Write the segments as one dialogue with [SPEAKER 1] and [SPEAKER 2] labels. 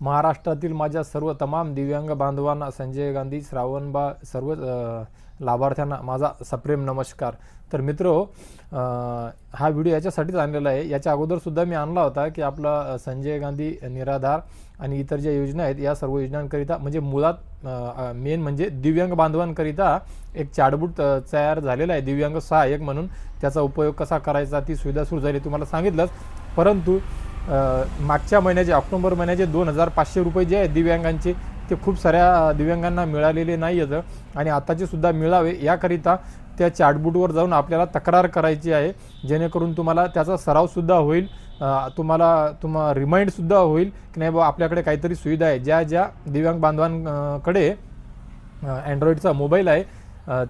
[SPEAKER 1] महाराष्ट्रातील माझ्या सर्व तमाम दिव्यांग बांधवांना संजय गांधी श्रावणबा सर्व लाभार्थ्यांना माझा सप्रेम नमस्कार. तर मित्र हा व्हिडिओ याच्यासाठीच आणलेला आहे. याच्या अगोदरसुद्धा मी आणला होता की आपला संजय गांधी निराधार आणि इतर ज्या योजना आहेत या सर्व योजनांकरिता म्हणजे मुळात मेन म्हणजे दिव्यांग बांधवांकरिता एक चाडबूट तयार झालेला आहे. दिव्यांग सहाय्यक म्हणून त्याचा उपयोग कसा करायचा ती सुविधा सुरू झाली तुम्हाला सांगितलंच. परंतु मागच्या महिन्याचे ऑक्टोबर महिन्याचे दोन हजार पाचशे रुपये जे आहेत दिव्यांगांचे ते खूप साऱ्या दिव्यांगांना मिळालेले नाही आहेत. आणि आताचे सुद्धा मिळावे याकरिता त्या चॅटबुटवर जाऊन आपल्याला तक्रार करायची आहे. जेणेकरून तुम्हाला त्याचा सरावसुद्धा होईल. तुम्हाला तुम्हा रिमाइंडसुद्धा होईल की नाही बाबा आपल्याकडे काहीतरी सुविधा आहे. ज्या ज्या दिव्यांग बांधवांकडे अँड्रॉईडचा मोबाईल आहे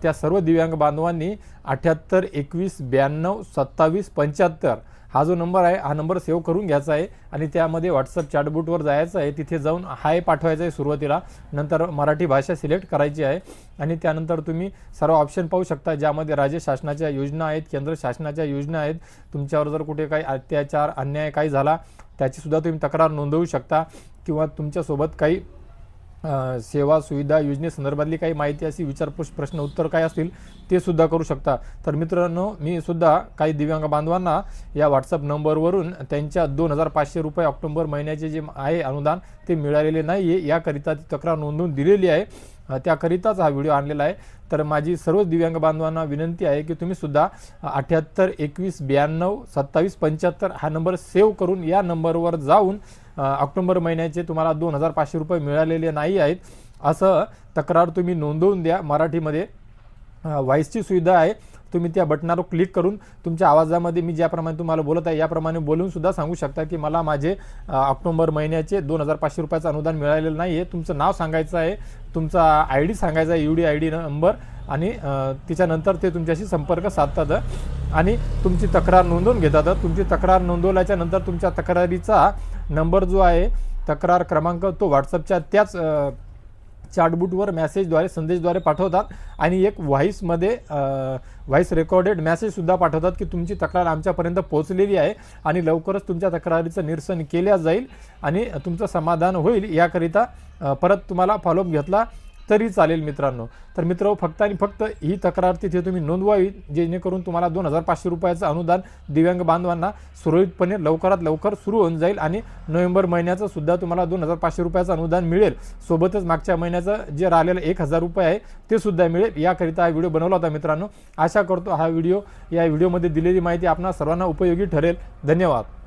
[SPEAKER 1] त्या सर्व दिव्यांग बांधवांनी अठ्ठ्याहत्तर एकवीस ब्याण्णव सत्तावीस पंच्याहत्तर हा जो नंबर आहे हा नंबर सेव्ह करून घ्यायचा आहे आणि त्यामध्ये व्हॉट्सअप चॅटबुटवर जायचं आहे. तिथे जाऊन हाय पाठवायचं आहे सुरुवातीला. नंतर मराठी भाषा सिलेक्ट करायची आहे आणि त्यानंतर तुम्ही सर्व ऑप्शन पाहू शकता ज्यामध्ये राज्य शासनाच्या योजना आहेत केंद्र शासनाच्या योजना आहेत. तुमच्यावर जर कुठे काही अत्याचार अन्याय काही झाला त्याचीसुद्धा तुम्ही तक्रार नोंदवू शकता किंवा तुमच्यासोबत काही सेवा सुविधा योजनेसंदर्भातली काही माहिती अशी विचारपूस प्रश्न उत्तर काय असतील ते सुद्धा करू शकता. तर मित्रांनो मी सुद्धा काही दिव्यांग बांधवांना या व्हॉट्सअप नंबरवरून त्यांच्या दोन हजार पाचशे रुपये ऑक्टोबर महिन्याचे जे आहे अनुदान ते मिळालेले नाही आहे याकरिता ती तक्रार नोंदवून दिलेली आहे. त्याकरिताच हा व्हिडिओ आणलेला आहे. तर माझी सर्व दिव्यांग बांधवांना विनंती आहे की तुम्ही सुद्धा अठ्याहत्तर एकवीस ब्याण्णव सत्तावीस पंच्याहत्तर हा नंबर सेव्ह करून या नंबरवर जाऊन ऑक्टोबर महिन्याचे तुम्हाला दोन हजार पाचशे रुपये मिळालेले नाही आहेत. असं तक्रार तुम्ही नोंदवून द्या. मराठीमध्ये व्हॉईसची सुविधा आहे. तुम्ही त्या बटनावर क्लिक करून तुमच्या आवाजामध्ये मी ज्याप्रमाणे तुम्हाला बोलत आहे याप्रमाणे बोलून सुद्धा सांगू शकता की मला माझे ऑक्टोंबर ऑक्टोबर महिन्याचे दोन हजार पाचशे रुपयाचं अनुदान मिळालेलं नाही आहे. तुमचं नाव सांगायचं आहे. तुमचा आय डी सांगायचा आहे U D I D number आणि त्याच्यानंतर ते तुमच्याशी संपर्क साधतात. आणि तुमची तक्रार नोंदवून घेतात. तुमची तक्रार नोंदवल्याच्या नंतर तुमच्या तक्रारीचा नंबर जो आहे तक्रार क्रमांक तो व्हॉट्सअपच्या त्याच अ, मॅसेजद्वारे मेसेजद्वारे संदेशद्वारे पाठवतात. आणि एक व्हॉईसमध्ये व्हॉईस रेकॉर्डेड मेसेजसुद्धा पाठवतात की तुमची तक्रार आमच्यापर्यंत पोहोचलेली आहे आणि लवकरच तुमच्या तक्रारीचं निरसन केल्या जाईल आणि तुमचं समाधान होईल याकरिता परत तुम्हाला फॉलोअप घेतला. तरी चालेल मित्रांनो. तर मित्र फक्त आणि फक्त ही तक्रार तिथे तुम्ही नोंदवावी जेणेकरून तुम्हाला दोन हजार पाचशे रुपयाचं अनुदान दिव्यांग बांधवांना सुरळीतपणे लवकरात लवकर सुरू होऊन जाईल आणि नोव्हेंबर महिन्याचं सुद्धा तुम्हाला दोन हजार पाचशे रुपयाचं अनुदान मिळेल. सोबतच मागच्या महिन्याचं जे राहिलेलं एक हजार रुपये आहे ते सुद्धा मिळेल. याकरिता हा व्हिडिओ बनवला होता मित्रांनो. आशा करतो हा व्हिडिओ या व्हिडिओमध्ये दिलेली माहिती आपणा सर्वांना उपयोगी ठरेल. धन्यवाद.